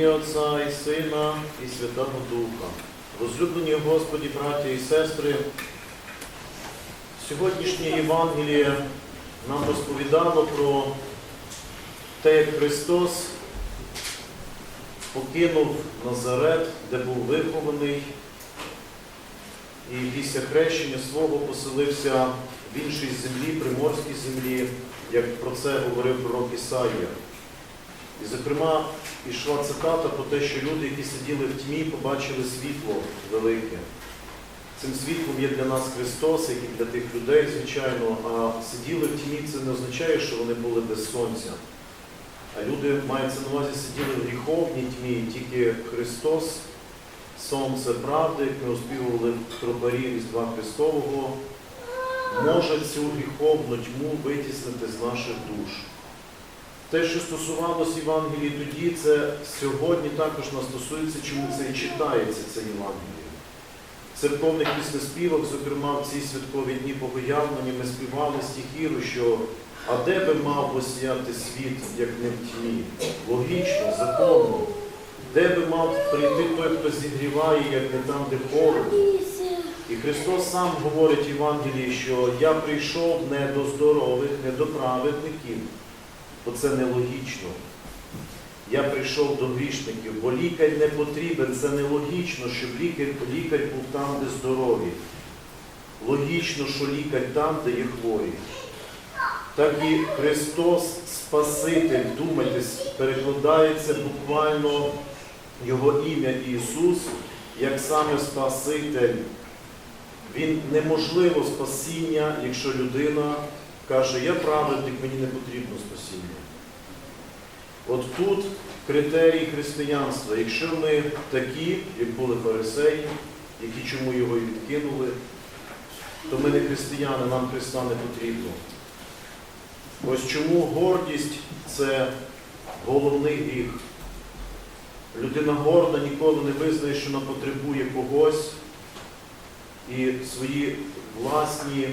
ім'я Отця і Сина, і Святого Духа. Возлюблені Господі, браття і сестри, сьогоднішнє Євангеліє нам розповідало про те, як Христос покинув Назарет, де був вихований, і після хрещення свого поселився в іншій землі, приморській землі, як про це говорив пророк Ісаїя. І, зокрема, ішла цитата про те, що люди, які сиділи в тьмі, побачили світло велике. Цим світлом є для нас Христос, як і для тих людей, звичайно, а сиділи в тьмі це не означає, що вони були без сонця. А люди, мається на увазі, сиділи в гріховній тьмі, і тільки Христос, Сонце правди, як ми оспівували в тропарі Різдва Христового, може цю гріховну тьму витіснити з наших душ. Те, що стосувалося Євангелії тоді, це сьогодні також нас стосується, чому це і читається, це Євангеліє. Церковних піснеспівах, зокрема в ці святкові дні Богоявлення, ми співали стихіру, що а де би мав осіяти світ, як не в тьмі? Логічно, законно. Де би мав прийти той, хто зігріває, як не там, де холодно? І Христос сам говорить в Євангелії, що я прийшов не до здорових, не до праведників, бо це нелогічно. Я прийшов до грішників, бо лікар не потрібен, це нелогічно, щоб лікар, лікар був там, де здорові. Логічно, що лікар там, де є хворі. Так і Христос Спаситель, думайтесь, перекладається буквально Його ім'я Ісус, як саме Спаситель. Він неможливо спасіння, якщо людина каже, я праведник, мені не потрібно спасіння. От тут критерій християнства. Якщо ми такі, як були фарисеї, які чому його і відкинули, то ми не християни, нам Христа не потрібно. Ось чому гордість це головний гріх. Людина горда ніколи не визнає, що вона потребує когось і свої власні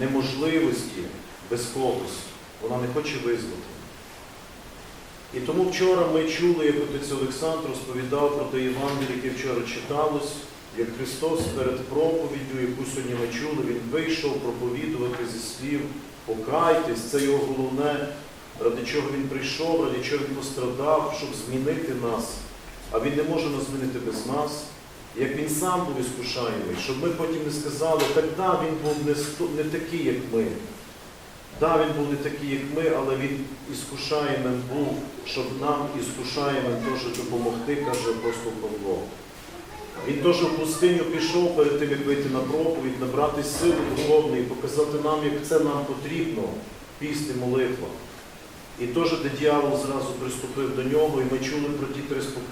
неможливості без когось. Вона не хоче визнати. І тому вчора ми чули, як отець Олександр розповідав про те Євангеліє, яке вчора читалось, як Христос перед проповіддю, яку сьогодні ми чули, Він вийшов проповідувати зі слів покайтесь, це його головне, ради чого він прийшов, ради чого він пострадав, щоб змінити нас. А він не може нас змінити без нас. Як він сам був іскушаємий, щоб ми потім не сказали, так да, він був не, не такий, як ми. Да, він був не такий, як ми, але він іскушаємим був, щоб нам іскушаємим теж допомогти, каже апостол Павло. Він теж в пустиню пішов перед тим, як вийти на проповідь, набрати сили духовної, показати нам, як це нам потрібно, піст і молитва. І теж, де дьявол зразу приступив до нього, і ми чули про ті три спокуси.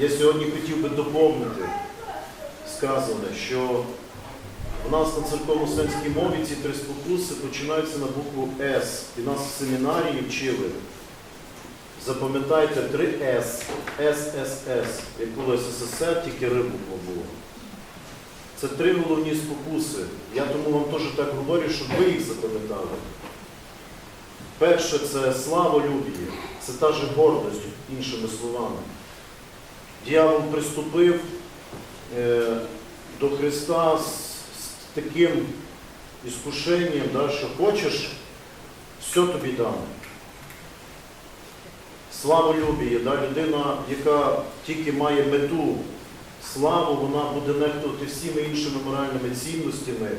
Я сьогодні хотів би доповнити сказане, що у нас на церковно-сенській мові ці три спокуси починаються на букву С. І нас в семінарії вчили. Запам'ятайте три С, ССС, як було СССР, тільки Р буква була. Це три головні спокуси. Я тому вам теж так говорю, щоб ви їх запам'ятали. Перше це славолюбіє, це та же гордость, іншими словами. Діявол приступив е, до Христа з, таким іскушенням, да, що хочеш, все тобі дам. Славолюбіє, да, людина, яка тільки має мету славу, вона буде нехтувати всіми іншими моральними цінностями.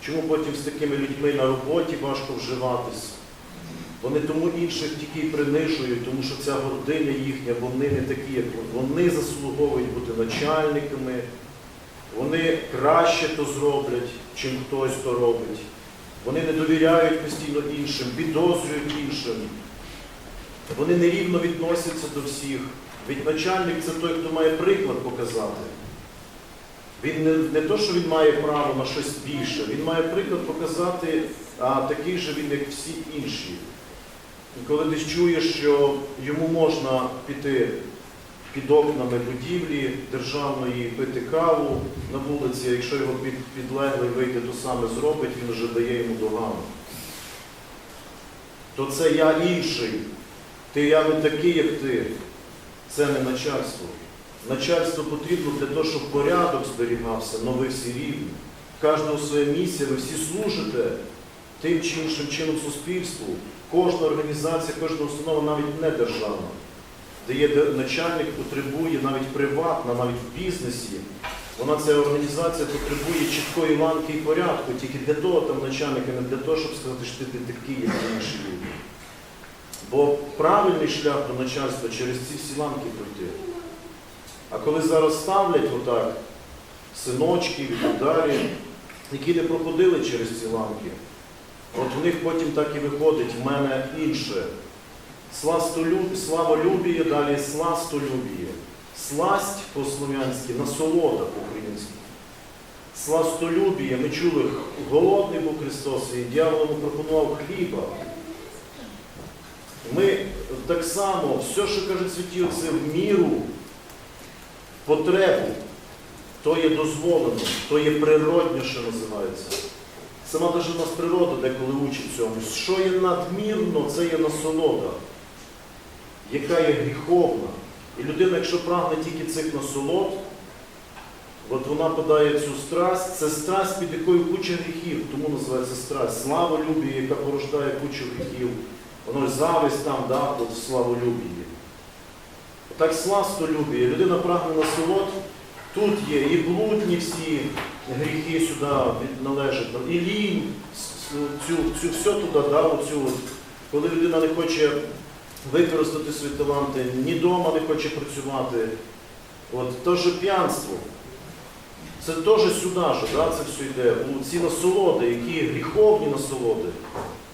Чому потім з такими людьми на роботі важко вживатись? Вони тому інших тільки й принижують, тому що ця гординя їхня, вони не такі, як вони. Вони заслуговують бути начальниками, вони краще то зроблять, чим хтось то робить. Вони не довіряють постійно іншим, підозрюють іншим. Вони нерівно відносяться до всіх. Ведь начальник це той, хто має приклад показати. Він не, не то, що він має право на щось більше, він має приклад показати, а такий же він, як всі інші. І коли ти чуєш, що йому можна піти під окнами будівлі державної, пити каву на вулиці, якщо його під, підлеглий вийде, то саме зробить, він вже дає йому догану. То це я інший. Ти я не такий, як ти. Це не начальство. Начальство потрібно для того, щоб порядок зберігався, але ви всі рівні. Кожного своє місце, ви всі служите тим чи іншим чином суспільству. Кожна організація, кожна установа, навіть не державна, де є начальник, потребує навіть приватна, навіть в бізнесі. Вона ця організація потребує чіткої ланки і порядку. Тільки для того там начальник, а не для того, щоб сказати, що ти такий, як інші люди. Бо правильний шлях до начальства через ці всі ланки пройти. А коли зараз ставлять отак синочків і так які не проходили через ці ланки, от в них потім так і виходить в мене інше. Славолюбіє, далі сластолюбіє. Сласть по-слов'янськи, насолода по-українськи. Сластолюбіє, ми чули, голодний був Христос, і дьявол пропонував хліба. Ми так само, все, що кажуть святі отці, в міру, потребу, то є дозволено, то є природне, що називається. Сама навіть у нас природа деколи учить цьому. Що є надмірно, це є насолода, яка є гріховна. І людина, якщо прагне тільки цих насолод, от вона подає цю страсть, це страсть, під якою куча гріхів, тому називається страсть. Славолюбія, яка порождає кучу гріхів. Воно ж зависть там, да, от в славолюбії. Так сластолюбіє. Людина прагне насолод. Тут є і блудні всі гріхи сюди належать, і лінь, цю, цю все туди, да, оцю, коли людина не хоче використати свої таланти, ні вдома не хоче працювати. От, ж п'янство. Це теж сюди, що да, це все йде. Ці насолоди, які гріховні насолоди,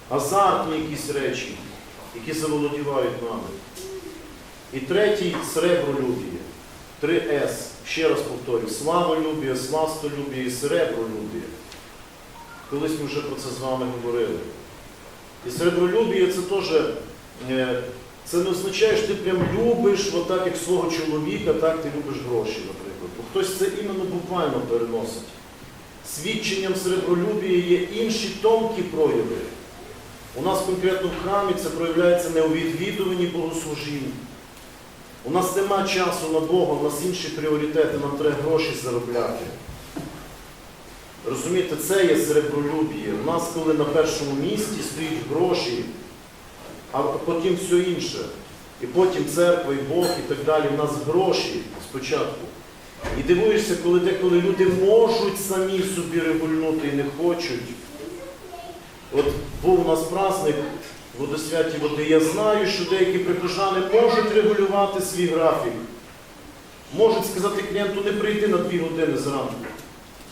азартні якісь речі, які заволодівають нами. І третій сребролюбіє. 3С. Ще раз повторю, славолюбіє, сластолюбіє і серебролюбіє. Колись ми вже про це з вами говорили. І серебролюбіє це теж, е, це не означає, що ти прям любиш, отак як свого чоловіка, так ти любиш гроші, наприклад. Бо хтось це іменно буквально переносить. Свідченням серебролюбія є інші тонкі прояви. У нас конкретно в храмі це проявляється не у відвідуванні богослужінь. У нас нема часу на Бога, у нас інші пріоритети, нам треба гроші заробляти. Розумієте, це є серебролюбіє. У нас, коли на першому місці стоїть гроші, а потім все інше. І потім церква, і Бог, і так далі. У нас гроші спочатку. І дивуєшся, коли деколи люди можуть самі собі регульнути і не хочуть. От був у нас праздник водосвяті води. Я знаю, що деякі прихожани можуть регулювати свій графік. Можуть сказати клієнту, не прийти на 2 години зранку.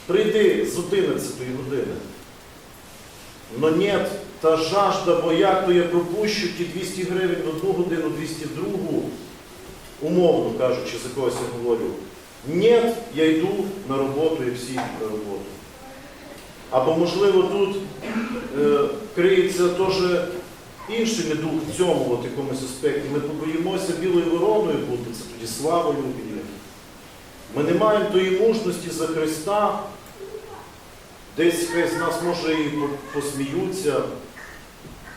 Прийди з 11 години. Но ні, та жажда, бо як то я пропущу ті 200 гривень в одну годину, 200 в другу, умовно кажучи, за когось я говорю. Ні, я йду на роботу і всі йдуть на роботу. Або, можливо, тут е, криється теж інший недух в цьому от, якомусь аспекті. Ми побоїмося білою вороною бути, це тоді славою любі. Ми не маємо тої мужності за Христа. Десь хай з нас може і посміються.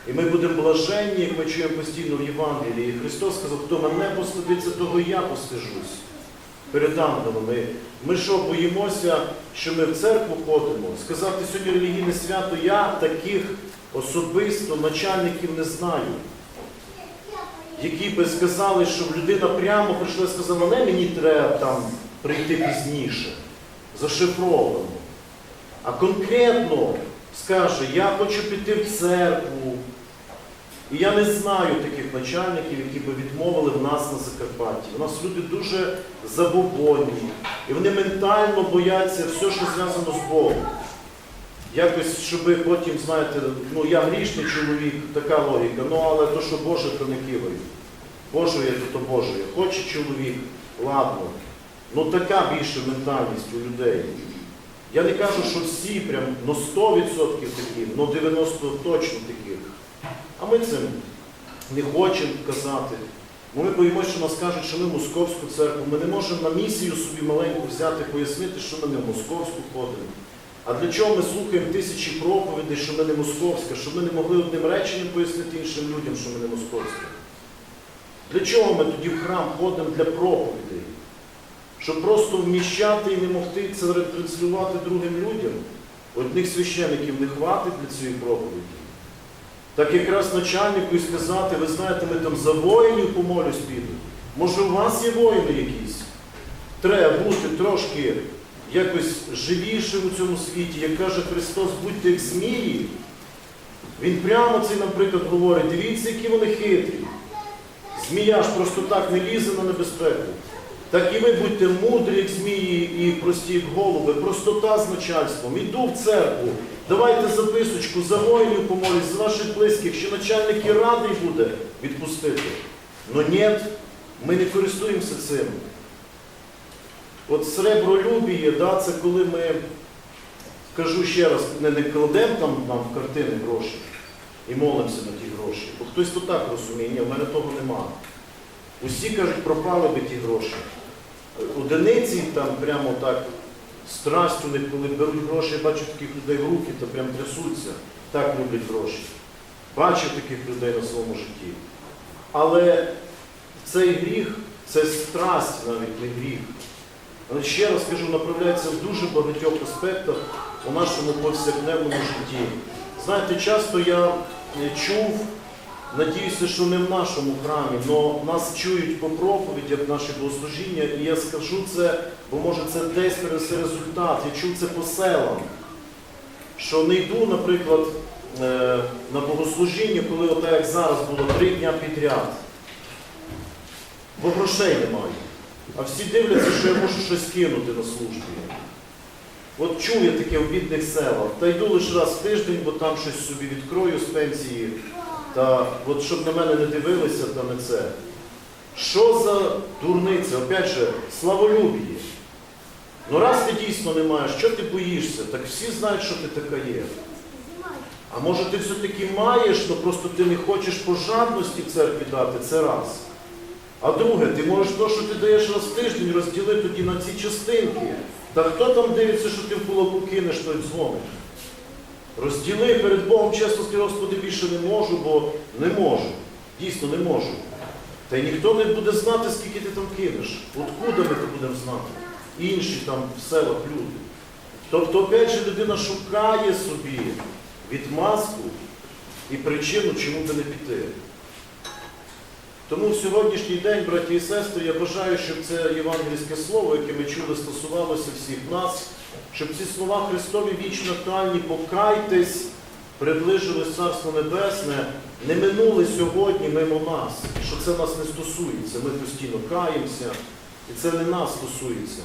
І ми будемо блаженні, як ми чуємо постійно в Євангелії. І Христос сказав, хто мене постидиться, того я постижусь. Перед ангелами. Ми що, боїмося, що ми в церкву ходимо? Сказати сьогодні релігійне свято, я таких особисто начальників не знаю, які би сказали, щоб людина прямо прийшла і сказала, не мені треба там прийти пізніше, зашифровано. А конкретно скаже, я хочу піти в церкву. І я не знаю таких начальників, які би відмовили в нас на Закарпатті. У нас люди дуже забобонні. І вони ментально бояться все, що зв'язано з Богом. Якось, щоб потім, знаєте, ну я грішний чоловік, така логіка, ну але то, що Боже, то не киваю. Божує, то то Божує. Хоче чоловік, ладно. Ну така більше ментальність у людей. Я не кажу, що всі прям ну 100% такі, ну 90% точно таких. А ми цим не хочемо казати. Бо ми боїмося, що нас кажуть, що ми московську церкву. Ми не можемо на місію собі маленьку взяти, пояснити, що ми не в московську ходимо. А для чого ми слухаємо тисячі проповідей, що ми не московська, щоб ми не могли одним реченням пояснити іншим людям, що ми не московська. Для чого ми тоді в храм ходимо для проповідей? Щоб просто вміщати і не могти це ретранслювати другим людям. Одних священиків не хватить для цієї проповіді. Так якраз начальнику і сказати, ви знаєте, ми там за воїнів помолюсь піду. Може, у вас є воїни якісь? Треба бути трошки якось живішим у цьому світі. Як каже Христос, будьте як змії. Він прямо це, наприклад, говорить, дивіться, які вони хитрі. Змія ж просто так не лізе на небезпеку. Так і ви будьте мудрі, як змії, і прості, як голуби, простота з начальством. Іду в церкву, давайте записочку за воїнів помолюсь, за ваших близьких, що начальник і радий буде відпустити. Но ні, ми не користуємося цим. От сребролюбіє, да, це коли ми, кажу ще раз, не, не кладемо там нам в картини гроші і молимося на ті гроші. Бо хтось то так розуміє, ні, в мене того нема. Усі кажуть, пропали би ті гроші. Одиниці там прямо так страсть коли беруть гроші, я бачу таких людей в руки, то прям трясуться, так люблять гроші. Бачив таких людей на своєму житті. Але цей гріх, це страсть навіть не гріх. Але ще раз кажу, направляється в дуже багатьох аспектах у нашому повсякденному житті. Знаєте, часто я е, чув, надіюся, що не в нашому храмі, але нас чують по проповідях наші богослужіння, і я скажу це, бо може це десь принесе результат. Я чув це по селам. Що не йду, наприклад, е, на богослужіння, коли отак як зараз було три дня підряд. Бо грошей немає. А всі дивляться, що я можу щось кинути на службі. От чую таке в бідних селах. Та йду лише раз в тиждень, бо там щось собі відкрою з пенсії. Та от щоб на мене не дивилися, та не це. Що за дурниця? Опять же, славолюбіє. Ну раз ти дійсно не маєш, що ти боїшся? Так всі знають, що ти така є. А може ти все-таки маєш, але просто ти не хочеш по жадності церкві дати, це раз. А друге, ти можеш те, що ти даєш раз в тиждень, розділити тоді на ці частинки. Та хто там дивиться, що ти в кулаку кинеш, той дзвонить? Розділи перед Богом, чесно скажи, Господи, більше не можу, бо не можу. Дійсно не можу. Та й ніхто не буде знати, скільки ти там кинеш. Откуда ми це будемо знати? Інші там в селах люди. Тобто, опять же, людина шукає собі відмазку і причину, чому би не піти. Тому в сьогоднішній день, браті і сестри, я бажаю, щоб це євангельське слово, яке ми чули, стосувалося всіх нас, щоб ці слова Христові вічно актуальні покайтесь, приближилось Царство Небесне, не минули сьогодні мимо нас, що це нас не стосується. Ми постійно каємося, і це не нас стосується.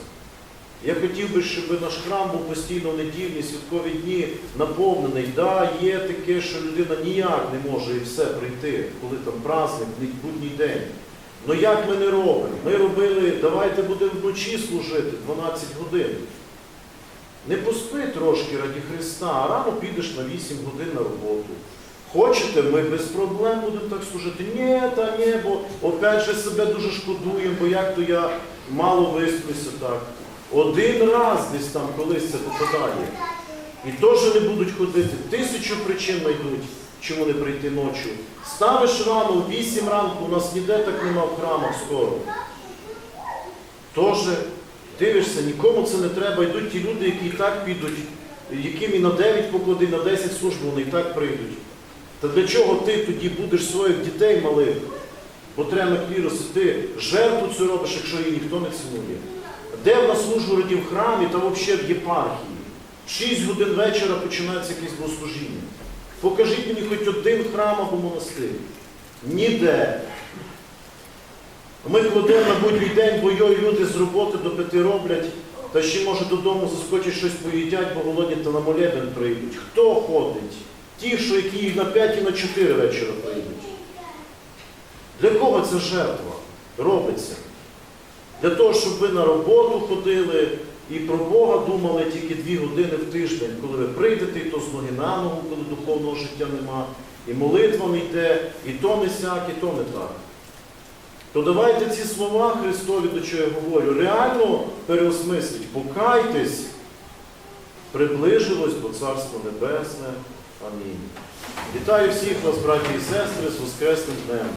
Я хотів би, щоб наш храм був постійно в недільні, святкові дні наповнений. Да, є таке, що людина ніяк не може і все прийти, коли там праздник, будній день. Ну як ми не робимо? Ми робили, давайте будемо вночі служити 12 годин. Не поспи трошки раді Христа, а рано підеш на 8 годин на роботу. Хочете, ми без проблем будемо так служити. Ні, та ні, бо опять же себе дуже шкодуємо, бо як то я мало висплюся так. Один раз десь там колись це попадає. І теж не будуть ходити. Тисячу причин знайдуть, чому не прийти ночі. Ставиш рано, в 8 ранку, у нас ніде так нема в храмах скоро. Тож дивишся, нікому це не треба. Йдуть ті люди, які і так підуть, яким і на 9 поклади, на 10 служб, вони і так прийдуть. Та для чого ти тоді будеш своїх дітей малих? Бо треба на ти жертву цю робиш, якщо її ніхто не цінує. Де в нас службу раді в храмі та взагалі в єпархії? 6 годин вечора починається якесь богослужіння. Покажіть мені хоч один храм або монастир. Ніде. Ми кладемо на будь-який день, бо йой люди з роботи до п'яти роблять, та ще може додому заскочить щось поїдять, бо голодні та на молебен прийдуть. Хто ходить? Ті, що які на 5 і на 4 вечора прийдуть. Для кого ця жертва робиться? Для того, щоб ви на роботу ходили і про Бога думали тільки дві години в тиждень, коли ви прийдете, і то з ноги на ногу, коли духовного життя нема, і молитва не йде, і то не сяк, і то не так. То давайте ці слова Христові, до чого я говорю, реально переосмисліть, покайтесь, приближилось до Царства Небесне. Амінь. Вітаю всіх вас, браті і сестри, з Воскресним днем.